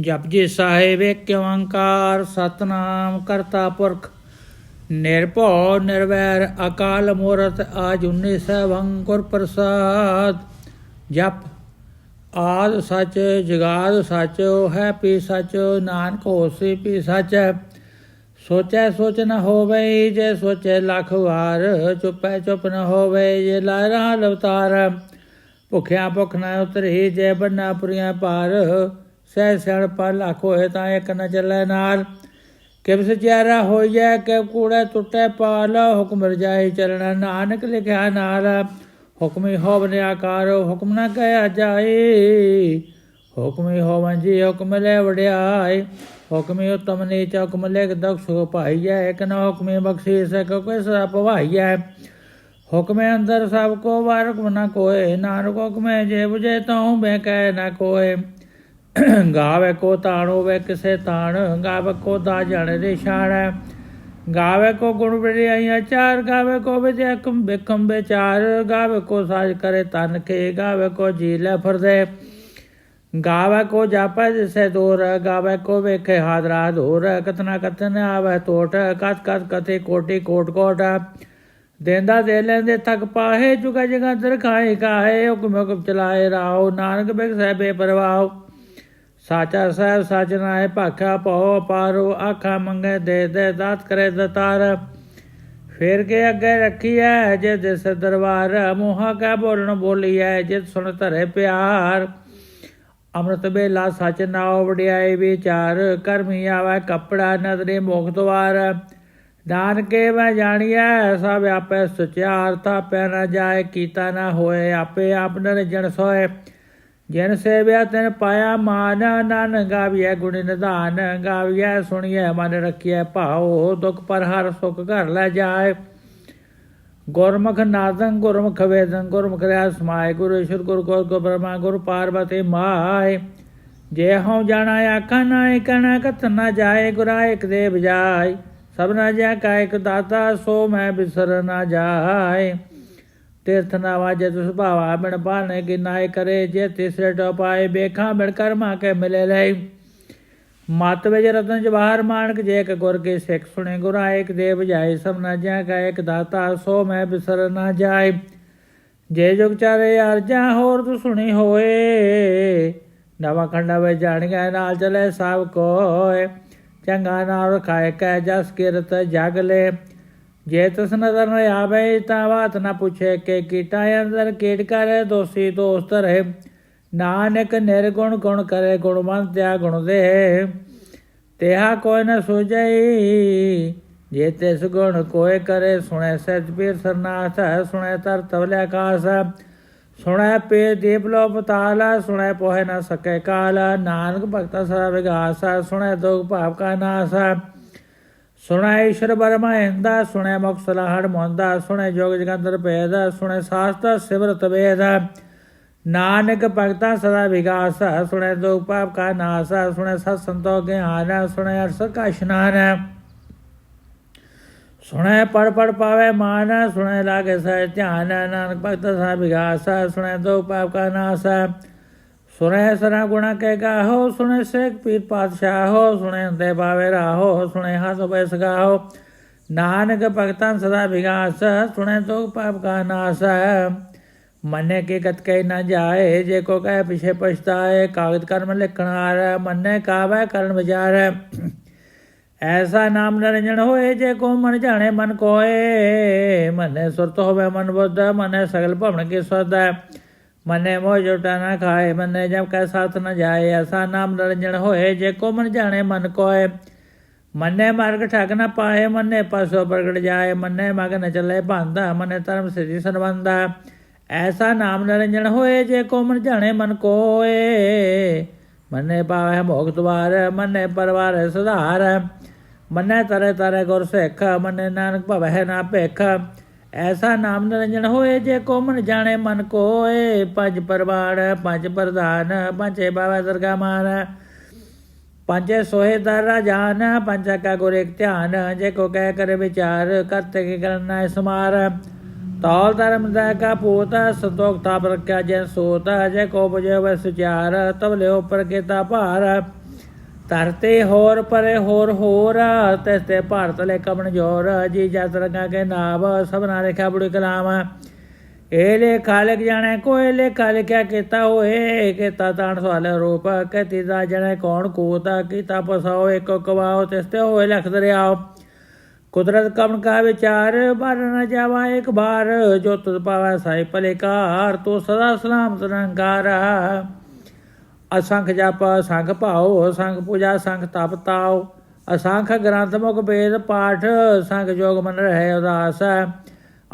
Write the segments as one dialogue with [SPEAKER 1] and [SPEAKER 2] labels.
[SPEAKER 1] ਜਪਜੀ ਸਾਹਿਬ ਏਕ ਓੰਕਾਰ, ਸਤਨਾਮ ਕਰਤਾ ਪੁਰਖ। ਨਿਰਭਉ, ਨਿਰਵੈਰ, ਅਕਾਲ ਮੂਰਤ, ਆਜੁਨੀ ਸੈਭੰ ਗੁਰ ਪ੍ਰਸਾਦ। ਜਪ, ਆਦ ਸੱਚ, ਜਗਾਦ ਸਚ ਹੈ ਪੀ ਸਚ, ਨਾਨਕ ਹੋਸੀ ਪੀ ਸਚ। ਸੋਚੈ ਸੋਚ ਨ ਹੋਵੇ, ਜੇ ਸੋਚੈ ਲੱਖ ਵਾਰ, ਚੁਪੈ ਚੁੱਪ ਨ ਹੋਵੇ, ਜੇ ਲਾਰਾ ਲਵਤਾਰ। ਭੁਖਿਆ ਭੁਖ ਨ ਉਤਰੀ, ਜੇ ਬੰਨਾ ਪੁਰੀਆਂ ਪਾਰ ਸਹਿ ਸਿਆਣ ਪਾ ਲੱਖ ਹੋਏ ਤਾਂ ਇੱਕ ਨ ਚੱਲੇ ਨਾਲ। ਕਿਵ ਸਚਿਆਰਾ ਹੋਈਐ ਕਿ ਕੂੜੇ ਟੁੱਟੇ ਪਾਲ, ਹੁਕਮ ਰਜਾਈ ਚੱਲਣਾ ਨਾਨਕ ਲਿਖਿਆ ਨਾਲ। ਹੁਕਮੀ ਹੋਵਨ ਆਕਾਰ ਹੁਕਮ ਨਾ ਕਹਿਆ ਜਾਏ। ਹੁਕਮੀ ਹੋਵਨ ਜੀ ਹੁਕਮ ਲੈ ਵਡਿਆਈ ਹੁਕਮੀ ਉਤਮ ਚ ਹੁਕਮ ਲੈ ਦਖ ਸੁਖ ਪਾਈਐ, ਇਕ ਨ ਹੁਕਮੀ ਬਖਸ਼ੀ ਸਕੋ ਕੋਈ ਸਭ ਭਵਾਈਐ। ਹੁਕਮੇ ਅੰਦਰ ਸਭ ਕੋ ਵਾਰਕ ਨਾ ਕੋਏ, ਨਾਨਕ ਹੁਕਮੇ ਜੇ 부ਜੇ ਤਉ ਮੈਂ ਕਹਿ ਨਾ ਕੋਏ। ਗਾਵੇ ਕੋ ਤਾਣੋ ਵੇ ਕਿਸੇ ਤਾਣ, ਗਾਵੇ ਕੋ ਦਾ ਜਣ ਦੇ ਛਾੜ ਗਾਵੇ ਕੋ ਗੁਣ ਬੜਿਆਈਆਂ ਚਾਰ, ਗਾਵੇ ਕੋ ਵਿਦਿਆ ਕਮ ਬਿਕਮ ਵਿਚਾਰ ਗਾਵੇ ਕੋ ਸਾਜ ਕਰੇ ਤਨ ਕੇ, ਗਾਵੇ ਕੋ ਜੀ ਲੈ ਫਰਦੇ। ਗਾਵੇ ਕੋ ਜਾਪੈ ਜਿਸੇ ਦੂਰ, ਗਾਵੇ ਕੋ ਵੇਖੇ ਹਾਦਰਾ ਦੂਰ, ਕਤਨਾ ਕਤਨ ਆਵੇ ਟੋਟ ਕਤ ਕਤ ਕਤੇ ਕੋਟੀ ਕੋਟ ਕੋਟ। ਦੇਂਦਾ ਦੇ ਲੈਂਦੇ ਤੱਕ ਪਾਹੇ, ਜੁਗਾ ਜਗਾ ਦਰ ਖਾਏ ਕਾਹੇ, ਹੁਕਮ ਹੁਕਮ ਚਲਾਏ ਰਾਓ ਨਾਨਕ ਬਿਕ ਸਹਿਬੇ ਪਰਵਾਓ ਸਾਚਾ ਸਾਹਿਬ ਸਚ ਨਾਏ ਭਾਖਾ ਪਉ ਪਾਰੋ, ਆਖਾ ਮੰਗੇ, ਦੇ ਦੇ ਦਾਤ ਕਰੇ ਦਤਾਰ। ਫੇਰ ਕੇ ਅੱਗੇ ਰੱਖੀਐ, ਜੇ ਦਿਸ ਦਰਬਾਰ ਮੋਹਾ ਕਾ ਬੋਲਣ ਬੋਲੀਐ ਜੇ ਸੁਣ ਧਰੇ ਪਿਆਰ। ਅੰਮ੍ਰਿਤ ਬੇਲਾ ਸਚ ਨਾਉ ਵਡਿਆਈ ਵਿਚਾਰ ਕਰਮੀ ਆਵੇ ਕਪੜਾ ਨਦਰੇ ਮੁਖ ਦਵਾਰ ਨਾਨਕੇ ਮੈਂ ਜਾਣੀਐ, ਸਭ ਆਪੇ ਸੁਚਿਆਰ ਪੈ ਨਾ ਜਾਏ, ਕੀਤਾ ਨਾ ਹੋਏ, ਆਪੇ ਆਪ ਜਣ ਸੋਏ। ਜਿਨ ਸੇਵਿਆ ਤਨ ਪਾਇਆ ਮਾਨ ਨਾਨ ਗਾਵੀਐ ਗੁਣ ਨਿਧਾਨ, ਗਾਵੀਐ ਸੁਣੀਐ ਮਨ ਰਖੀਐ ਭਾਉ, ਦੁਖ ਪਰ ਹਰ ਸੁਖ ਘਰ ਲੈ ਜਾਏ। ਗੁਰਮੁਖ ਨਾਦੰ, ਗੁਰਮੁਖ ਵੇਦੰ, ਗੁਰਮੁਖ ਰਿਆ ਸਮਾਏ, ਗੁਰੂ ਈਸ਼ਵਰ ਗੁਰ ਗੋਰ ਗੁਰ ਬ੍ਰਹਮਾ, ਗੁਰ ਪਾਰਵਤੀ ਮਾਏ। ਜੇ ਹਉ ਜਾਣਾ ਆਖਾਂ ਨਾ ਕਣਾ ਕਤ ਨਾ ਜਾਏ, ਗੁਰਾ ਇਕ ਦੇ ਬਜਾਏ ਸਭਨਾ ਜਾ ਕਾ ਇਕ ਦਾਤਾ, ਸੋ ਮੈਂ ਬਿਸਰ ਨਾ ਜਾਏ। ਤੀਰਥ ਨਾ ਵਾਜੇ ਤੁਸ ਭਾਵਾ ਬਿਨ ਬਾਣੇ ਕਿ ਨਾਇ ਕਰੇ ਜੇ ਤਿਸਰੇ ਟਪਾਏ ਬੇਖਾਂ ਬਿਨ ਕਰਮਾ ਮਤ ਵਿੱਚ ਰਤਨ ਜਵਾਹਰ ਮਾਨਕ, ਜੇ ਇੱਕ ਗੁਰ ਕੇ ਸਿੱਖ ਸੁਣੇ, ਗੁਰਾ ਇੱਕ ਦੇ ਬਜਾਏ ਸਭ ਨਾ ਜਾ ਕਾ ਇੱਕ ਦਾਤਾ, ਸੋ ਮੈਂ ਬਿਸਰ ਨਾ ਜਾਏ। ਜੇ ਜੁਗ ਚਾਰੇ ਅਰਜਾ, ਹੋਰ ਤੂੰ ਸੁਣੀ ਹੋਏ। ਨਵਾਂ ਖੰਡਾ ਵਿੱਚ ਜਾਣ ਗਿਆ ਨਾਲ ਚਲੇ ਸਭ ਕੋਏ। ਚੰਗਾ ਨਾਲ ਖਾਏ ਕੈ ਜਸ ਕਿਰਤ ਜਗ ਲੈ। ਜੇ ਤਸ ਨਜ਼ਰ ਨ ਆਵੇ ਤਾਂ ਬਾਤ ਨਾ ਪੁੱਛੇ ਕਿ ਕੀਟਾ ਅੰਦਰ, ਕੀਟ ਕਰੇ, ਦੋਸੀ ਦੋਸਤ ਰਹੇ। ਨਾਨਕ ਨਿਰਗੁਣ ਗੁਣ ਕਰੇ ਗੁਣਵੰਤ ਤਿਆ ਗੁਣ ਦੇ। ਤੇਹਾ ਕੋਈ ਨ ਸੁਝਈ, ਜੇ ਤਿਸ ਗੁਣ ਕੋਏ ਕਰੇ, ਸੁਣੇ ਸਚ ਪੀਰ ਸਰਨਾਥ ਸੁਣੇ ਤਰ ਤਵਲੇ ਆਕਾਸ ਸੁਣੈ ਪੇ ਦੀਪ ਲੋ ਪਤਾਲਾ ਸੁਣੈ ਪੋਹੇ ਨ ਸਕੇ ਕਾਲਾ ਨਾਨਕ ਭਗਤਾ ਸਦਾ ਵਿਗਾਸ ਸੁਣੇ ਦੁਖ ਭਾਵ ਕਾ ਨਾਸ ਸੁਣੈ ਈਸ਼ਰ ਬਰਮਾ ਹਿੰਦਾ ਸੁਣੈ ਮੁਕਸਲਾ ਹੜ ਮੋਂਦਾ, ਸੁਣੈ ਜੋਗ ਜਗੰਦਰ ਭੇਦ, ਸੁਣੈ ਸਾਸਤ ਸਿਮਰਤ ਵੇਦ। ਨਾਨਕ ਭਗਤਾ ਸਦਾ ਵਿਗਾਸ, ਸੁਣੈ ਦੁਖ ਪਾਪ ਕਾ ਨਾਸ, ਸੁਣੈ ਸਤ ਸੰਤੋ ਗਿਆਨ, ਸੁਣੈ ਅਰਸ ਕਾ ਇਸ਼ਨਾਨ। ਸੁਣੈ ਪੜ ਪੜ ਪਾਵੇ ਮਾਨ, ਸੁਣੈ ਲਾਗੇ ਸਹਿ ਧਿਆਨ, ਨਾਨਕ ਭਗਤਾ ਸਦਾ ਵਿਗਾਸ, ਸੁਣੈ ਦੁਖ ਪਾਪ ਕਾ ਨਾਸ। ਸੁਣੇ ਸਰਾ ਗੁਣਾ ਕਹਿ ਗਾਹੋ ਸੁਣੇ ਸੇਖ ਪੀਰ ਪਾਤਸ਼ਾਹੋ ਸੁਣੇ ਅੰਦੇ ਬਾਵੇ ਰਾਹੋ ਸੁਣੇ ਹਸ ਬੈਸ ਗਾਹੋ। ਨਾਨਕ ਭਗਤਾਂ ਸਦਾ ਵਿਗਾਸ ਸੁਣੇ ਤੋ ਪਾਪ ਕਾ ਨਾਸ। ਮੰਨੇ ਕੇ ਗਤ ਕੈ ਨਾ ਜਾਏ, ਜੇ ਕੋ ਕਹੇ ਪਿਛੇ ਪਛਤਾਏ, ਕਾਗਦ ਕਰਮ ਲਿਖਣਾਰ ਮਨੇ ਕਾਵੇ ਕਰਨ ਵਿਚਾਰ। ਐਸਾ ਨਾਮ ਨਰੰਜਨ ਹੋਏ, ਜੇ ਕੋ ਮਨ ਜਾਣੇ ਮਨ ਕੋਏ। ਮੰਨੇ ਸੁਰਤ ਹੋਵੇ ਮਨ ਬੁੱਧ, ਮਨੇ ਸਗਲ ਭਵਨ ਕੀ ਸਦਾ ਮਨੇ ਮੋਹ ਜੁਟਾ ਨਾ ਖਾਏ ਮਨੇ ਜਬ ਕੈ ਸਾਥ ਨ ਜਾਏ ਐਸਾ ਨਾਮ ਨਿਰੰਜਨ ਹੋਏ ਜੇ ਕੋ ਮਨ ਜਾਣੇ ਮਨ ਕੋਏ ਮੰਨੇ ਮਾਰਗ ਠੱਗ ਨਾ ਪਾਏ ਮੰਨੇ ਪਾਸੋ ਪ੍ਰਗਟ ਜਾਏ ਮੰਨੇ ਮਗ ਨ ਚੱਲੇ ਭਾਂਦਾ ਮੰਨੇ ਧਰਮ ਸਿਧੀ ਸੰਬੰਧਾ ਐਸਾ ਨਾਮ ਨਰੰਜਨ ਹੋਏ ਜੇ ਕੋ ਮਨ ਜਾਣੇ ਮਨ ਕੋਏ ਮੰਨੇ ਪਾਵੇ ਮੋਖ ਦਵਾਰ ਮੰਨੇ ਪਰਵਾਰ ਸੁਧਾਰ ਮੰਨੇ ਤਰੇ ਤਰੇ ਗੁਰ ਸਿੱਖ ਮਨੇ ਨਾਨਕ ਭਵਹਿ ਨਾ ਭੇਖ ਐਸਾ ਨਾਮ ਨਿਰੰਜਨ ਹੋਏ ਜੇ ਕੋ ਮਨ ਜਾਣੇ ਮਨ ਕੋਏ, ਪੰਜ ਪਰਵਾੜ, ਪੰਜ ਪ੍ਰਧਾਨ, ਪੰਜੇ ਬਾਵਾ ਦਰਗਾ ਮਾਨ। ਪੰਜੇ ਸੋਹੇ ਦਰ ਰਾਜਾਨ ਪੰਜ ਕਾ ਗੁਰ ਇੱਕ ਧਿਆਨ, ਜੇ ਕੋ ਕਹਿ ਕਰ ਵਿਚਾਰ, ਕਰਤੇ ਕੀ ਕਰਨਾ ਸਮਾਰ। ਤੌਲ ਧਰਮ ਦਾ ਕਾ ਪੂਤ, ਸੰਤੋਖ ਤਾਪ ਰੱਖਿਆ ਜੈ ਸੋਤ, ਜੇ ਕੋ ਬਜੇ ਵੈ ਸੁਚਾਰ ਤਬ ਲਿਓ ਪਰ ਕੀਤਾ ਭਾਰ। ਤਰਤੇ ਹੋਰ ਪਰੇ ਹੋਰ ਹੋਰ ਤੇ ਭਾਰਤ ਲੈ ਕਮਣ ਜੋਰ ਜੀ ਜਸ ਰੰਗਾ ਕੇ ਨਾਮ ਸਭਨਾ ਰੇਖਾ ਬੁੜੀ ਕਲਾਮ। ਇਹ ਲੈ ਖਾਲਕ ਜਾਣੇ ਕੋਈ ਲੈ ਖਾਲਕਿਆ ਕੀਤਾ ਹੋਏ, ਕੀਤਾ ਤਾਣ ਸਵਾਲ ਰੂਪ, ਕਤੀ ਦਾ ਜਣੇ ਕੌਣ ਕੋਤਾ, ਕੀਤਾ ਪਸਾਓ ਇੱਕ ਕਵਾਓ ਤਿਸਤੇ ਹੋਏ ਲਖ ਦਰਿਆਓ ਕੁਦਰਤ ਕਮਨ ਕਾ ਵਿਚਾਰ ਬਰ ਨ ਜਾਵਾ ਇੱਕ ਬਾਰ ਜੋ ਤੁਧ ਪਾਵੈ ਸਾਈ ਭਲੇ ਕਾਰ ਤੋ ਸਦਾ ਸਲਾਮਤ ਨਿਰੰਕਾਰ ਅਸੰਖ ਜਪ ਸੰਖ ਭਾਉ ਸੰਖ ਪੂਜਾ ਸੰਖ ਤਪ ਤਾਉ। ਅਸੰਖ ਗ੍ਰੰਥ ਮੁਖ ਵੇਦ ਪਾਠ ਸੰਖ ਜੋਗ ਮਨ ਰਹਿ ਉਦਾਸ।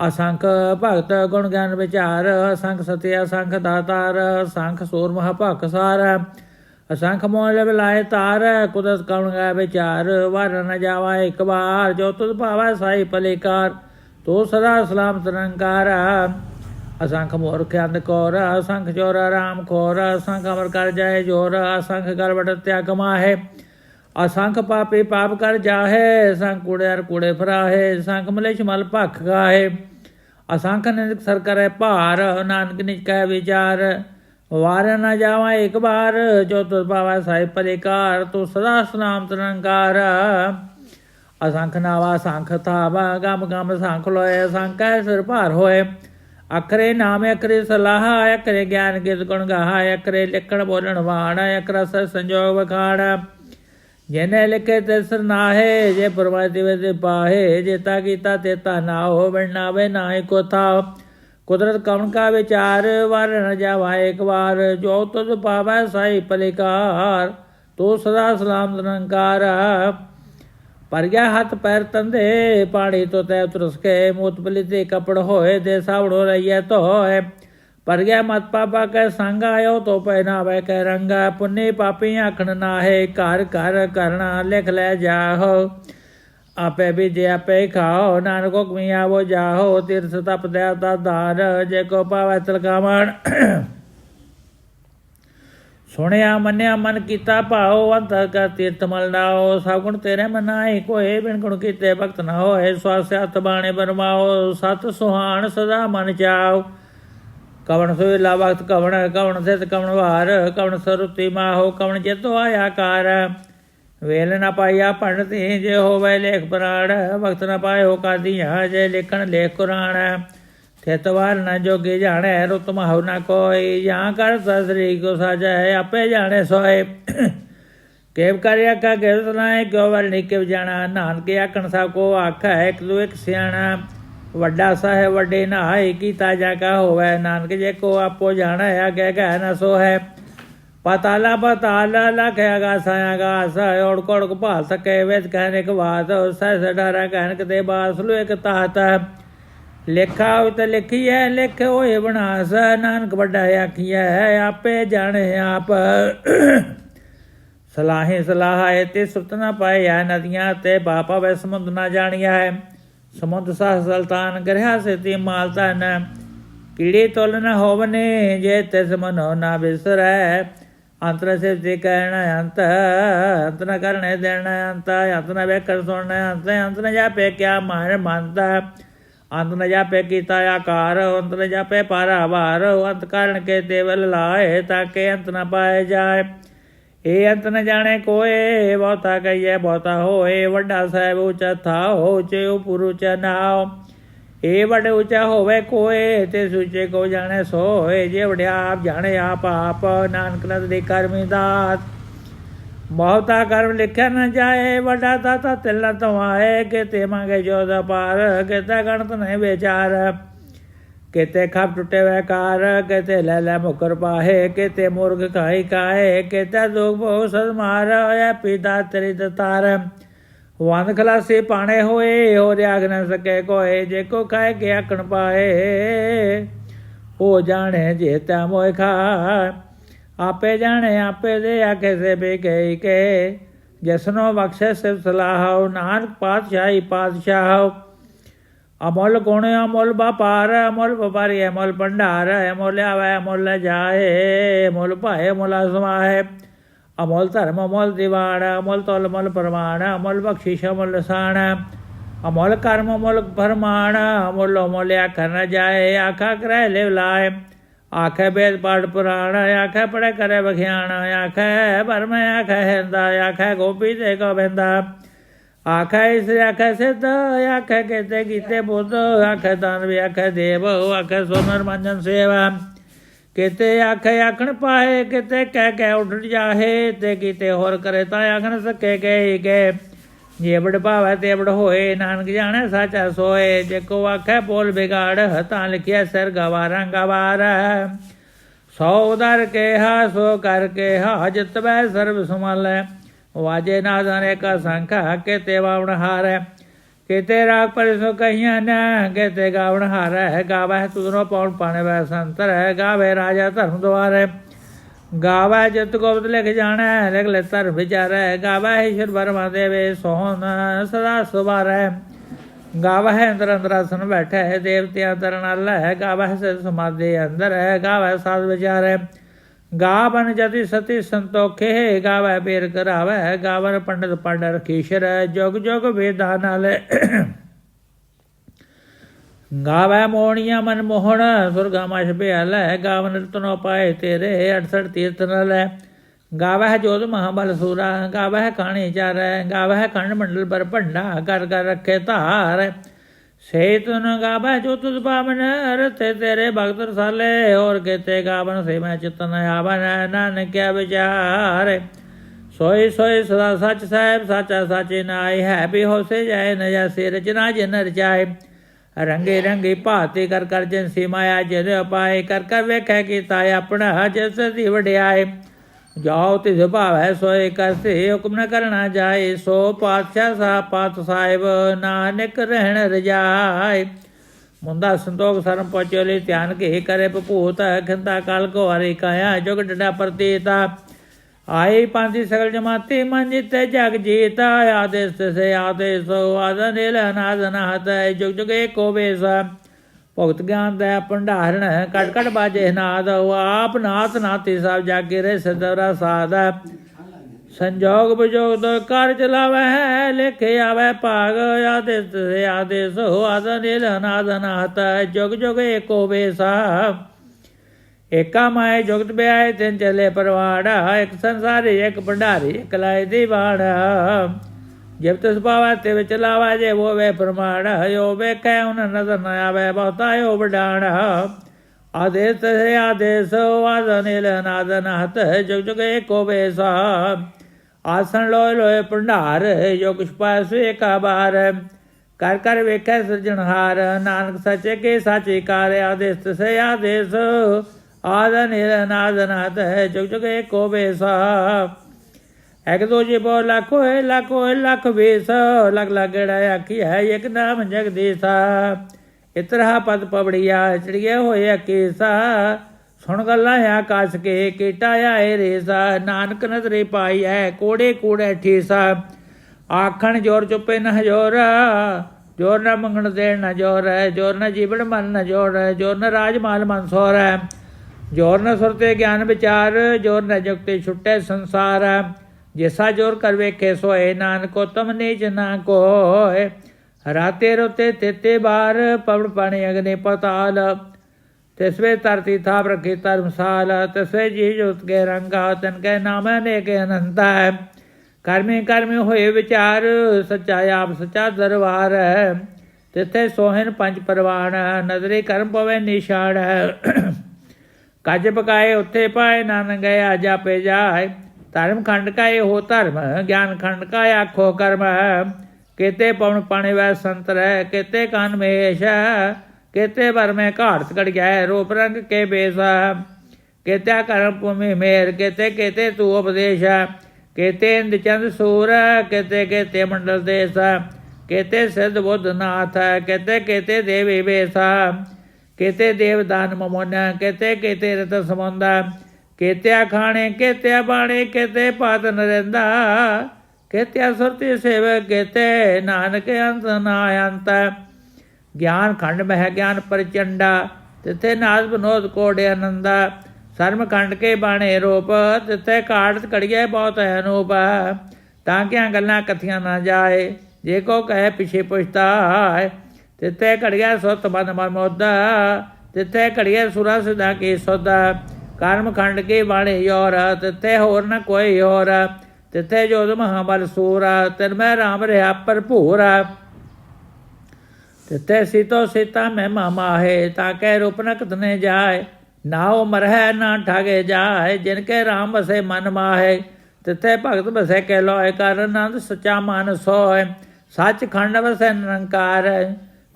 [SPEAKER 1] ਅਸੰਖ ਭਗਤ ਗੁਣ ਗਿਆਨ ਵਿਚਾਰ, ਅਸੰਖ ਸਤਿ, ਅਸੰਖ ਦਾਤਾਰ, ਅਸੰਖ ਸੂਰ ਮਹਾ ਭਖ ਸਾਰ। ਅਸੰਖ ਮੋਹ ਲਵ ਲਾਇ ਤਾਰ, ਕੁਦਰਤ ਕਉਣ ਗਾ ਵਿਚਾਰ। ਵਾਰ ਨ ਜਾਵਾ ਇੱਕ ਵਾਰ, ਜੋ ਤੁਧ ਭਾਵੈ ਸਾਈ ਭਲੇਕਾਰ। ਤੋ ਸਦਾ ਸਲਾਮ ਨਿਰੰਕਾਰ। ਅਸੰਖ ਮੂਰਖ ਅੰਧ ਕੋਰ, ਅਸੰਖ ਚੋਰ ਰਾਮ ਖੋਰ ਅਸੰਖ ਅਮਰ ਕਰ ਜਾਏ ਜੋਰ, ਅਸੰਖ ਕਰ ਵਟ ਤਿਆਗ ਮਾਹੇ। ਅਸੰਖ ਪਾਪੀ ਪਾਪ ਕਰ ਜਾਹੇ, ਅਸੰਖ ਕੂੜਿਆਰ ਕੂੜੇ ਫਰਾਹੇ, ਅਸੰਖ ਮਲੇਸ਼ ਮਲ ਭਖ ਗਾਹੇ। ਅਸੰਖ ਨਿੰਦਕ ਸਰ ਕਰੈ ਭਾਰ ਨਾਨਕ ਨਿਜ ਕੈ ਵਿਚਾਰ। ਵਾਰ ਨਾ ਜਾਵਾ ਇੱਕ ਬਾਰ ਜੋ ਤੁਧ ਪਾਵੈ ਸਾਈ ਪਰਿਕਾਰ, ਤੂੰ ਸਦਾ ਸਨਾਮ ਨਿਰੰਕਾਰ ਅਸੰਖ ਨਾਵਾ ਸੰਖ ਥਾਵਾ, ਗਮ ਗਮ ਸੰਖ ਲੋਏ, ਅਸੰਖੈ ਸਿਰ ਭਾਰ ਹੋਏ। ਅਖਰੇ ਨਾਮ, ਅਖਰੇ ਸਲਾਹ, ਅਖਰੇ ਗਿਆਨ ਗਿਤ ਗੁਣ ਗਾਹ, ਅਖਰੇ ਲਿਖਣ ਬੋਲਣ ਵਾਣ, ਅਖਰ ਸ ਸੰਜੋਗ ਵਖਾਣ। ਜਿਨੇ ਲਿਖੇ ਤੇ ਸਰਨਾਹੇ ਜੇ ਪਰਮਾਤਿ ਵੇ ਪਾਹੇ ਜੇਤਾ ਕੀਤਾ ਤੇਤਾ ਨਾ ਹੋ ਬਣਾਵੇ ਨਾਹੀ ਕੋ ਥਾ ਕੁਦਰਤ ਕਵਣ ਕਾ ਵਿਚਾਰ ਵਰਣ ਨ ਜਾਵਾ ਇੱਕ ਵਾਰ। ਜੋ ਤੁਧ ਪਾਵੈ ਸਾਈ ਪਲਿਕਾਰ ਤੋ ਸਦਾ ਸਲਾਮ ਨਿਰੰਕਾਰ। ਪਰ ਗਿਆ ਹੱਥ ਪੈਰ ਤੰਦੇ, ਪਾਣੀ ਤੋਂ ਤੈ ਉਤਰਸ ਕੇ ਮੂਤ ਬਲੀ ਕਪੜ ਹੋਏ ਦੇ ਸਾਵੜੋ ਰਈਏ ਧੋਏ। ਪਰ ਗਿਆ ਮਤ ਪਾਪਾ ਕੈ ਸੰਗ ਆਇਓ ਤੋ ਪਹਿਨਾਵੇ ਕੈ ਰੰਗਾ, ਪੁੰਨੇ ਪਾਪੀ ਆਖਣ ਨਾਹੇ, ਘਰ ਘਰ ਕਰਨਾ ਲਿਖ ਲੈ ਜਾਹੋ। ਆਪੇ ਵੀ ਜੇ ਆਪੇ ਖਾਓ, ਨਾਨਕ ਹੁਕਮੀ ਆਵੋ ਜਾਹੋ ਤੀਰਥ ਤਪ ਦੇਵਤਾ ਦਾਰ ਜੇ ਕੋ ਪਾਵੈ ਤਲਕਾਵਣ। ਸੁਣਿਆ, ਮੰਨਿਆ, ਮਨ ਕੀਤਾ, ਭਾਉ ਅੰਤਰ ਕਾ ਤੀਰਥ ਮਲ ਨਾਓ ਸਭ ਤੇਰੇ ਮਨਾਏ, ਕੋਏ ਬਿਨ ਗੁਣ ਕੀਤੇ ਭਗਤ ਨਾ ਹੋਏ, ਸਵਾਸ ਹੱਥ ਬਾਣੇ ਬਰਮਾਓ ਸਤ ਸੁਹਾਣ ਸਦਾ ਮਨ ਚਾਓ ਕਵਣ ਸੋਇਲਾ ਵਕਤ ਕਵਣ ਕਵਣ ਸਿਤ ਕਵਣ ਵਾਰ ਕਵਣ ਸਰੁਤੀ ਮਾਹੋ, ਕਵਣ ਚਿਤੋ ਆਇਆ ਕਾਰ। ਵੇਲ ਨਾ ਪਾਇਆ ਪੰਡਤੀ, ਜੇ ਹੋਵੇ ਲੇਖ ਪ੍ਰਾਣ ਵਕਤ ਨਾ ਪਾਇਓ ਕਾਦੀਆਂ, ਜੇ ਲਿਖਣ ਲੇਖ ਕੁਰਾਨ। ਥੇਤਵਾਰ ਨਾ ਜੋਗੇ ਜਾਣੈ, ਰੁਤ ਮਹੁ ਨਾ ਕੋਈ ਜਾਂ ਕਰ ਸਸਰੀ ਕੋ ਸਾਜੈ, ਆਪੇ ਜਾਣੇ ਸੋਏ ਕੇਵ ਕਰਿਆ ਕਾ ਗਿਰਤ ਨਾਏ ਗੋਵਰ ਨਿਕਵ ਜਾਣਾ। ਨਾਨਕ ਆਖਣ ਸਾ ਕੋ ਆਖੈ, ਇੱਕ ਦੂ ਸਿਆਣਾ। ਵੱਡਾ ਸਾਹਿ ਵੱਡੇ ਨਹਾਏ ਕੀਤਾ ਜਾ ਕਾ ਹੋਵੇ। ਨਾਨਕ ਜੇ ਕੋ ਆਪੋ ਜਾਣਾ ਆਗੇ ਕਹਿ ਨਾ ਸੋ ਹੈ ਪਤਾਲਾ ਪਤਾਲਾ ਲਖਿਆਗਾ ਸਾਇਆਗਾ ਸਾਇਓੜ ਕੋੜ ਕੋ ਭਾਲ ਸਕੇ। ਵੇਚ ਕਹਿਨੇ ਕ ਬਾਤ, ਸਹਿ ਸਡਾਰਾ ਕਹਿਨ ਕਤੇ ਬਾਸ ਲੋ ਇੱਕ ਤਾਤ। ਲੇਖਾ ਉਤ ਲਿਖੀਐ ਲਿਖ ਹੋਏ ਬਨਾਸ ਨਾਨਕ ਵੱਡਾ ਆਖੀਐ, ਆਪੇ ਜਾਣੇ ਆਪ। ਸਲਾਹੇ ਸਲਾਹੇ ਤੇ ਸੁਰਤ ਨਾ ਪਾਇਆ ਨਦੀਆਂ ਤੇ, ਬਾਪਾ ਵੈ ਸਮੁੰਦ ਨਾ ਜਾਣਿਆ ਹੈ ਸਮੁੰਦ ਸਾਹ ਸੁਲਤਾਨ ਗ੍ਰਹਿ ਸੇ ਤੇ ਮਾਲ ਤਨ ਕੀੜੇ ਤੁਲ ਨ ਹੋਵਨੇ, ਜੇ ਤਿਸ ਮਨੋ ਨਾ ਬਿਸਰੈ। ਅੰਤਰ ਸੇ ਤੇ ਕਹਿਣ ਅੰਤ ਅੰਤ ਨ ਕਰਨੇ ਦੇਣਾ ਅੰਤ ਅੰਤ ਨ ਵੇਖਰ ਸੁਣ ਅੰਤ ਅੰਤ ਨ ਜਾਪੇ ਕਿਆ ਮਾਰ ਮੰਨਦਾ ਅੰਤ ਨ ਜਾਪੇ ਕੀਤਾ ਆਕਾਰ ਅੰਤ ਨ ਜਾਪੇ ਪਾਰਾਵਾਰ। ਅੰਤ ਕਾਰਨ ਕੇ ਦੇਵਲ ਲਾਏ ਤਾਂ ਕਿ ਅੰਤ ਨ ਪਾਏ ਜਾਏ। ਇਹ ਅੰਤ ਨ ਜਾਣੇ ਕੋਏ, ਬਹੁਤਾ ਕਹੀਏ ਬਹੁਤਾ ਹੋਏ। ਵੱਡਾ ਸਾਹਿਬ ਉੱਚਾ ਥਾ ਹੋਚੇ ਉਪਰ ਉੱਚਾ ਨਾਉ ਇਹ ਵੱਡ ਉੱਚਾ ਹੋਵੇ ਕੋਏ, ਤੇ ਸੁਚੇ ਕੋ ਜਾਣੇ ਸੋਏ। ਜੇ ਵਡਿਆ ਆਪ ਜਾਣੇ ਆਪ ਆਪ, ਨਾਨਕ ਨਦ ਦੇ ਕਰਮੀ ਦਾਤ। ਬਹੁਤਾ ਕਰਮ ਲਿਖਿਆ ਨਾ ਜਾਏ, ਵੱਡਾ ਦਾਤਾ ਤਿਲ ਨ ਤਵਾਏ ਕਿਤੇ ਮੰਗੇ ਜੋ ਪਾਰ ਕਿਤੇ ਗਣਤ ਨਹੀਂ ਵਿਚਾਰ। ਕਿਤੇ ਖੱਪ ਟੁੱਟੇ ਵੈਕਾਰ, ਕਿਤੇ ਲੈ ਲੈ ਮੁਕਰ ਪਾਹੇ, ਕਿਤੇ ਮੁਰਗ ਖਾਈ ਕਾਏ ਕਿਤੇ ਦੁਖ ਬਹੁ ਸਦ ਹੋਇਆ ਪੀਦਾ ਤੇਰੀ ਦਤਾਰ। ਵੰਦ ਖਲਾਸੇ ਪਾਣੇ ਹੋਏ ਹੋ ਰਿਆਗ ਨ ਸਕੇ ਕੋਏ, ਜੇ ਕੋ ਖਾਏ ਕੇ ਆਕਣ ਪਾਏ। ਹੋ ਜਾਣੇ ਜੇ ਤਾ ਮੋਇ ਖਾ ਆਪੇ ਜਾਣੇ, ਆਪੇ ਦੇ ਆਖੇ ਸੇ ਬੇ ਗਈ ਕੇ। ਜਸਨੋ ਬਖਸ਼ੇ ਸਿਵ ਸਲਾਹਉ, ਨਾਨਕ ਪਾਤਸ਼ਾਹੀ ਪਾਤਸ਼ਾਹ ਅਮੋਲ ਗੁਣ ਅਮੋਲ ਵਪਾਰ, ਅਮੋਲ ਵਪਾਰੀ ਅਮੋਲ ਭੰਡਾਰ, ਅਮੋਲ ਆਵੇ, ਅਮੋਲ ਜਾਏ, ਅਮੋਲ ਭਾਏ, ਅਮਲ ਸਮਾਏ ਅਮੋਲ ਧਰਮ, ਅਮੋਲ ਦੀਵਾਨ, ਅਮਲ ਤੋਲ, ਅਮੋਲ ਪ੍ਰਮਾਣ, ਅਮਲ ਬਖਸ਼ਿਸ਼, ਅਮਲ ਲਸਾਨ। ਅਮੋਲ ਕਰਮ, ਅਮੋਲ ਫਰਮਾਨ, ਅਮੋਲ ਅਮੋਲ ਆਖਾ ਨ ਜਾਏ, ਆਖਾ ਕਰੈ ਲੈ ਲਾਏ ਆਖੇ ਬੇਦ ਪਾਠ ਪੁਰਾਣ, ਆਖੇ ਪੜੇ ਕਰੇ ਬਖਿਆਣ ਆਖੇ ਭਰਮੇ, ਆਖੇ ਹਿੰਦਾ, ਆਖੇ ਗੋਪੀ ਤੇ ਗੋਬਿੰਦਾ। ਆਖੇ ਇਸ, ਆਖੇ ਸਿੱਧ, ਆਖੇ ਕਿਤੇ ਕੀਤੇ ਬੁੱਧ, ਆਖੇ ਦਾਨ ਵੀ, ਆਖੇ ਦੇਵ, ਆਖੇ ਸੋਨਰ ਮੰਜਨ ਸੇਵਾ। ਕਿਤੇ ਆਖੇ ਆਖਣ ਪਾਏ ਕਿਤੇ ਕਹਿ ਕੇ ਉੱਡ ਜਾਹੇ, ਤੇ ਕਿਤੇ ਹੋਰ ਕਰੇ ਤਾਂ ਆਖਣ ਸਕੇ ਗਏ ਗਏ ਜੇ ਬੜ ਭਾਵੈ ਤੇ ਬੜ ਹੋਏ, ਨਾਨਕ ਜਾਣੈ ਸਾਚਾ ਸੋਏ। ਜੇ ਕੋ ਆਖੇ ਬੋਲ ਬਿਗਾੜ ਹਤਾਂ ਲਿਖਿਆ ਸਿਰ ਗਵਾਰਾਂ ਗਵਾਰ। ਸੋ ਦਰ ਕੇ ਹਾ ਸੋ ਕਰ ਕੇ ਹਾ ਜਿਤਵੈ ਸਰਬ ਸੁਮਲੈ। ਵਾਜੇ ਨਾਦਾਨੇ ਕਾ ਸੰਖਾ ਕੇ ਵਾਵਣ ਹਾਰੈ। ਕਿਤੇ ਰਾਗ ਪਰਿਸੋ ਕਹੀਆਂ ਨਾ, ਕਿਤੇ ਗਾਵਣ ਹਾਰੈ। ਗਾਵੈ ਤੁਧਨੋ ਪੌਣ ਪਾਣੇ ਵੈ ਸੰਤਰ ਹੈ ਗਾਵੇ ਰਾਜਾ ਧਰਮ ਦੁਆਰੇ। ਗਾਵੈ ਜਿਤ ਗੋਬਤ ਲਿਖ ਜਾਣੈ ਲਿਖ ਲੈ ਧਰ ਵਿਚਾਰੈ ਗਾਵੈ ਈਸ਼ਰ ਬਰਮਾ ਦੇਵੇ, ਸੋਹਣ ਸਦਾ ਸੁਬਾਰੈ ਗਾਵੈ ਅੰਦਰ ਅੰਦਰ ਆਸਨ ਬੈਠਾ ਹੈ, ਦੇਵਤਿਆਂ ਤਰਨ ਅੱਲਾ ਹੈ। ਗਾਵੈ ਸੇ ਸਮਾਦੇ ਅੰਦਰ ਹੈ, ਗਾਵੈ ਸਾਧ ਵਿਚਾਰੈ ਗਾਵਨ ਜਤੀ ਸਤੀ ਸੰਤੋਖੇ, ਗਾਵੈ ਬੇਰ ਕਰਾਵੈ ਗਾਵਨ ਪੰਡਤ ਪੰਡ ਰਖੀਸ਼ਰ ਜੁਗ ਜੁਗ ਵੇਦਾਂ ਨਾਲ ਗਾਵੈ ਮੋਣੀਆਂ ਮਨ ਮੋਹਣ ਸੁਰਗਾਮਾ ਛਪਿਆ ਲੈ ਗਾਵਨ ਰਤਨੋ ਪਾਏ ਤੇਰੇ 68 ਤੀਰਥ ਨਾਲ ਹੈ ਗਾਵੈ ਜੋਤ ਮਹਾਬਲ ਸੂਰਾ ਗਾਵੈ ਕਾਣੀ ਚਾਰੈ ਗਾਵੈ ਖੰਡ ਮੰਡਲ ਪਰ ਭੰਡਾ ਕਰ ਕਰ ਰੱਖੇ ਧਾਰ। ਸੇ ਤਨ ਗਾਵੈ ਜੋ ਤੁਧ ਪਾਵਨ ਰਤੇ ਤੇਰੇ ਭਗਤ ਰਸਾਲੇ, ਹੋਰ ਕੇਤੇ ਗਾਵਨ ਸੇ ਮੈਂ ਚਿਤਨ ਆਵਨ, ਨਾਨਕਿਆ ਵਿਚਾਰ। ਸੋਈ ਸੋਈ ਸਦਾ ਸੱਚ ਸਾਹਿਬ, ਸਾਚਾ ਸਾਚੇ ਨਾਈ ਹੈ ਵੀ ਹੋਸੇ ਜਾਏ ਨਜਾ ਜਾਸੇ ਰਚਨਾ ਜਿਨ ਰਚਾਏ ਰੰਗੇ ਰੰਗੇ ਭਾਤੇ ਕਰ ਕਰ ਜਨ ਸੀ ਜਨ ਪਾਏ ਕਰ ਕਰ ਵੇਖੈ ਕੀਤਾ ਆਪਣਾ ਜਿਸ ਦੀ ਵਡਿਆਏ। ਜਾਓ ਤੇ ਸੁਭਾਵੈ ਸੋਏ ਕਰਤੇ ਹੁਕਮ ਨ ਕਰਨਾ ਜਾਏ, ਸੋ ਪਾਤਸ਼ਾਹ ਸਾ ਪਾਤ ਸਾਹਿਬ ਨਾਨਕ ਰਹਿਣ ਰਜਾਏ। ਮੁੰਦਾ ਸੰਤੋਖ ਸਰਮ ਪਹੁੰਚਲੇ ਧਿਆਨ ਕੇ ਕਰੇ ਭੂਤ ਖੰਦਾ ਕਾਲ ਕੋ ਹਰੇ ਕਾਇਆ, ਜੁਗ ਡਡਾ ਪ੍ਰਤੀਤਾ। ਆਏ ਪਾਂਤੀ ਸਗਲ ਜਮਾਤੇ ਮਨ ਜਿਤੇ ਜਗ ਜੀਤਾ, ਆਦੇਸ ਸੇ ਆਦੇਸ ਆਦਨ ਨੀਲ ਅਨਾਦ ਨਾਹਤ ਜੁਗ ਜੁਗ ਏਕੋ ਵੇਸਾ ਭਗਤ ਗਿਆਨ ਦਾ ਭੰਡਾਰਨ ਕਟ ਕਟ ਬਾਜੇ ਨਾਦ ਆਪ ਨਾਥ ਨਾਤੀ ਸਾਹਿਬ ਜਾਗੇ ਰੇ ਸਦਵਰਾ ਸਾਧ ਸੰਜੋਗ ਵਿਜੋਗ ਦੋ ਕਰ ਚਲਾਵੇ ਹੈ ਲਿਖੇ ਆਵੇ ਭਾਗ, ਆਦੇਸ ਸੇ ਆਦੇਸ ਆਦਨ ਨੀਲ ਅਨਾਦ ਨਾਹਤ ਜੁਗ ਜੁਗ ਏਕੋ ਵੇਸਾ ਏਕਾ ਮਾਏ ਜੁਗਤ ਬਿਆਏ ਤਿੰਨ ਚਲੇ ਪਰਵਾੜਾ, ਇੱਕ ਸੰਸਾਰੀ, ਇੱਕ ਭੰਡਾਰੀ, ਇੱਕ ਲਾਇ ਦੀਵਾੜਾ ਜਬ ਤਸ ਪਾਵਾ ਤੇ ਵਿੱਚ ਲਾਵਾ ਜੇ ਉਹ ਵੇ ਪ੍ਰਮਾਣਾ ਯੋ ਵੇਖੈ, ਉਨ ਨਜ਼ਰ ਨ ਆਵੇ, ਬਹੁਤਾ ਯੋ ਵਡਾਣਾ। ਆਦੇਸ ਤੇ ਆਦੇਸ ਆਦਨ ਨਾਦਨ ਹਤ ਜੁਗ ਜੁਗ ਏਕੋ ਵੇਸਾ। ਆਸਣ ਲੋਏ ਲੋਏ ਭੰਡਾਰ ਜੋ ਕੁਛ ਪਾਸੇ ਕਾ ਬਾਰ। ਕਰ ਕਰ ਵੇਖੈ ਸਿਰਜਣਹਾਰ, ਨਾਨਕ ਸੱਚੇ ਕੇ ਸਾਚੇ ਕਾਰ, ਆਦੇਸ ਤੇ ਆਦੇਸ। ਆਦਨ ਨਾਦਨ ਹੈ ਜੁਗ ਜੁਗ ਏਕੋ ਵੇਸਾ। ਇੱਕ ਦੋ ਜੀ ਬੋ ਲੱਖੋ ਹੈ ਲੱਖੋ ਹੈ ਲੱਖ ਵੇਸ ਲਗ ਲਗੜਾ ਆਖੀ ਹੈ, ਇੱਕ ਨਾਮ ਜਗਦੀਸਾ। ਇਤਰਾ ਪਦ ਪਵੜੀਆ, ਚੜੀਏ ਹੋਏ ਕੇਸਾ ਸੁਣ ਗੱਲਾਂ ਆਕਾਸ਼ ਕੇ, ਕੀਟਾ ਆਏ ਰੇਸਾ। ਨਾਨਕ ਨਜ਼ਰੇ ਪਾਈ ਹੈ, ਕੋੜੇ ਕੋੜੇ ਠੀਸਾ। ਆਖਣ ਜੋਰ ਚੁੱਪੇ ਨ ਹਜੋਰ। ਜੋਰ ਨਾ ਮੰਗਣ ਦੇਣ ਨਾ ਜੋਰ। ਹੈ ਜੋਰ ਨਾ ਜੀਵਨ ਮਨ ਨ ਜੋਰ। ਜੋਰ ਨਾ ਰਾਜ ਮਾਲ ਮਨ ਸੋਰ। ਜੋਰ ਨ ਸੁਰਤੇ ਗਿਆਨ ਵਿਚਾਰ, ਜੋਰ ਨ ਜੁਗਤੇ ਛੁੱਟੇ ਸੰਸਾਰ। ਜਿਸਾ ਜੋਰ ਕਰ ਵੇਖੇ ਸੋਏ, ਨਾਨਕੋ ਤਮ ਨੀਚ ਨਾ ਕੋਏ। ਰਾਤੇ ਰੋਤੇ ਤੇਤੇ ਬਾਰ, ਪਵਨ ਪਾਣੀ ਅਗਨੇ ਪਤਾਲ। ਤਿਸਵੇ ਧਰਤੀ ਥਾਪ ਰਖੀ ਧਰਮਸਾਲ ਤਿਸਵੇ ਜੀ ਜੋਤ ਕੇ ਰੰਗਾ ਤਨ ਕੇ ਨਾਮ ਨੇ ਕੇ ਅਨੰਤਾ। ਹੈ ਕਰਮੇ ਕਰਮੇ ਹੋਏ ਵਿਚਾਰ, ਸੱਚਾ ਆਪ ਸੱਚਾ ਦਰਬਾਰ। ਹੈ ਤਿੱਥੇ ਸੋਹਣ ਪੰਜ ਪਰਵਾਨ ਨਜ਼ਰੇ ਕਰਮ ਪਵੇ ਨਿਸ਼ਾਨ। ਕੱਜ ਪਕਾਏ, ਉੱਥੇ ਪਾਏ, ਨਾਨਕ ਗਿਆ ਜਾਪੇ ਜਾਏ। ਧਰਮ ਖੰਡ ਕਾ ਹੋ ਧਰਮ, ਗਿਆਨ ਖੰਡ ਕਾ ਆਖੋ ਕਰਮ। ਕੇਤੇ ਪਵਨ ਪਾਣੇ ਵੈ ਸੰਤ ਰਹਿ, ਕੇਤੇ ਕਾਨ ਮੇਸ਼, ਕੇਤੇ ਵਰ ਮੈਂ ਘਾੜਤ ਕੜ ਗਿਆ, ਰੂਪ ਰੰਗ ਕੇ ਬੇਸਾ। ਕੇਤੇ ਕਰਮ ਭੂਮੀ ਮੇਰ, ਕੇਤੇ ਕੇਤੇ ਤੂ ਉਪਦੇਸ਼। ਕੇਤੇ ਇੰਦ ਚੰਦ ਸੂਰ, ਕੇਤੇ ਕੇਤੇ ਮੰਡਲ ਦੇਸ। ਕੇਤੇ ਸਿੱਧ ਬੁੱਧ ਨਾਥ, ਕੇਤੇ ਕੇਤੇ ਦੇਵੀ ਬੇਸਾ। ਕੇਤੇ ਦੇਵਦਾਨ ਮਮੋਨ, ਕੇਤੇ ਕੇਤੇ ਰਤ ਸਮੰਦਾ ਕੇਤਿਆ ਖਾਣੇ ਕੇਤਿਆ ਬਾਣੇ, ਕੇਤੇ ਪਾਤ ਨਰਿੰਦਾ ਕੇਤਿਆ ਸੁਰਤੀ ਸੇਵ ਕੇਤੇ ਨਾਨਕ ਅੰਤ ਨਾ ਅੰਤ। ਗਿਆਨ ਖੰਡ ਮਹਿ ਗਿਆਨ ਪ੍ਰਚੰਡਾ, ਤਿਥੇ ਨਾਦ ਬਨੋਦ ਕੋੜੇ ਆਨੰਦਾ। ਸਰਮ ਖੰਡ ਕੇ ਬਾਣੇ ਰੋਪ, ਤਿਥੇ ਕਾੜਤ ਕੜੀਏ ਬਹੁਤ ਹੈ ਅਨੂਪ। ਤਾਂ ਕਿ ਗੱਲਾਂ ਕਥੀਆਂ ਨਾ ਜਾਏ, ਜੇ ਕੋ ਕਹੇ ਪਿਛੇ ਪੁਛਤਾ ਤਿਥੇ ਕੜੀਆ ਸੁਤ ਬਨ ਮਨ ਮੋਦਾ ਤਿੱਥੇ ਘੜੀਏ ਸੁਰਾ ਸਿਧਾ ਕੀ ਸੋਦਾ। ਕਰਮ ਖੰਡ ਕੇ ਬਾਣੀ ਯੋਰ ਤਿੱਥੇ ਹੋਰ ਨਾ ਕੋਈ ਹੋਰ। ਤਿੱਥੇ ਜੋਦ ਮਹਾਬਲ ਸੂਰ, ਤਿਨ ਮੈਂ ਰਾਮ ਰਿਹਾ ਭਰਪੂਰ। ਤਿੱਥੇ ਸੀਤੋ ਸੀਤਾ ਮੈਂ ਮਾਮਾ ਹੈ, ਤਾਂ ਕੈ ਰੂਪ ਨ ਕਤਨੇ ਜਾਏ। ਨਾ ਉਹ ਮਰਹਿ, ਨਾ ਠਾਗੇ ਜਾਏ, ਜਿਨ ਕੇ ਰਾਮ ਵਸੇ ਮਨ ਮਾਹੇ। ਤਿੱਥੇ ਭਗਤ ਵਸੇ ਕਹਿ ਲੋਏ, ਕਰ ਆਨੰਦ ਸਚਾ ਮਨ ਸੋਏ ਸੱਚ ਖੰਡ ਵਸੈ ਨਿਰੰਕਾਰ।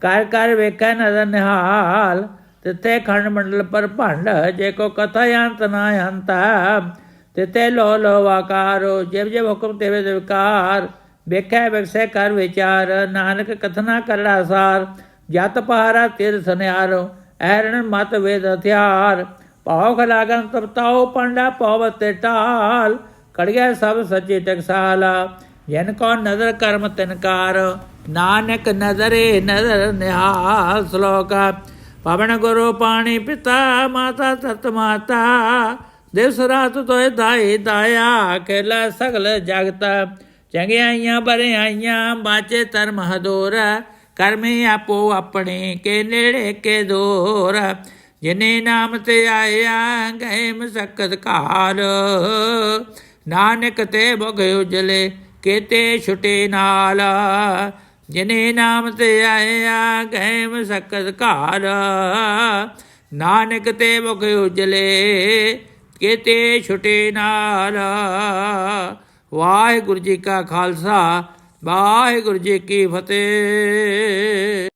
[SPEAKER 1] ਕਰ ਕਰ ਵੇਖੈ ਨਦਰ ਨਿਹਾਲ, ਤਿੱਥੇ ਖੰਡ ਮੰਡਲ ਪਰ ਭੰਡ, ਜੇ ਕੋ ਕਥਾ ਅੰਤ ਨਾ ਅੰਤਾ, ਤਿੱਥੇ ਲੋ ਲੋ ਆਕਾਰੋ, ਜਿਵ ਜਿਵ ਹੁਕਮ ਤੇਵੇ ਦੇ ਵਿਕਾਰ ਵੇਖੈ ਵਿਵਸੈ ਕਰ ਵਿਚਾਰ, ਨਾਨਕ ਕਥਨਾ ਕਰੜਾ ਸਾਰ, ਜਤ ਪਹਾਰਾ ਤਿਰ ਸੁਨਿਆਰੋ, ਐਰਣ ਮਤ ਵੇਦ ਹਥਿਆਰ, ਭਾਉ ਖਲਾਗਨ ਤਪਤਾਉ ਪੰਡਾ ਪਵਤ ਟਾਲ ਕੜਿਆ ਸਭ ਸੱਚੇ ਟਕਸਾਲਾ ਜਨ ਕੋ ਨਜ਼ਰ ਕਰਮ ਤਿਨਕਾਰ ਨਾਨਕ ਨਜ਼ਰੇ ਨਜ਼ਰ ਨਿਹਾਲ ਸ਼ਲੋਕ ਪਵਨ ਗੁਰੂ ਪਾਣੀ ਪਿਤਾ, ਮਾਤਾ ਸਤ ਮਾਤਾ। ਦਿਵਸ ਰਾਤ ਤੋਏ ਦਾਈ ਦਾਇਆ ਖੇਲਾ ਸਗਲ ਜਗਤ। ਚੰਗਿਆਈਆਂ ਬਰਿਆਈਆਂ ਬਾਚੇ ਧਰਮ ਹਦੂਰ ਕਰਮੇ ਆਪੋ ਆਪਣੇ, ਕੇ ਨੇੜੇ, ਕੇ ਦੂਰ। ਜਿਨੇ ਨਾਮ ਤੇ ਆਇਆ, ਗਏ ਮਸਕਤ ਕਾਲ ਨਾਨਕ ਤੇ ਬਗ ਉਜਲੇ ਕੀਤੇ ਛੁਟੇ ਨਾਲ। ਜਿਨੇ ਨਾਮ ਤੇ ਆਇਆ ਗਏ ਮਸਕਤ ਕਾਲ ਨਾਨਕ ਤੇ ਮੁਖ ਉਜਲੇ, ਕੀਤੇ ਛੁਟੇ ਨਾਲ। ਵਾਹਿਗੁਰੂ ਜੀ ਕਾ ਖਾਲਸਾ, ਵਾਹਿਗੁਰੂ ਜੀ ਕੀ ਫਤਿਹ।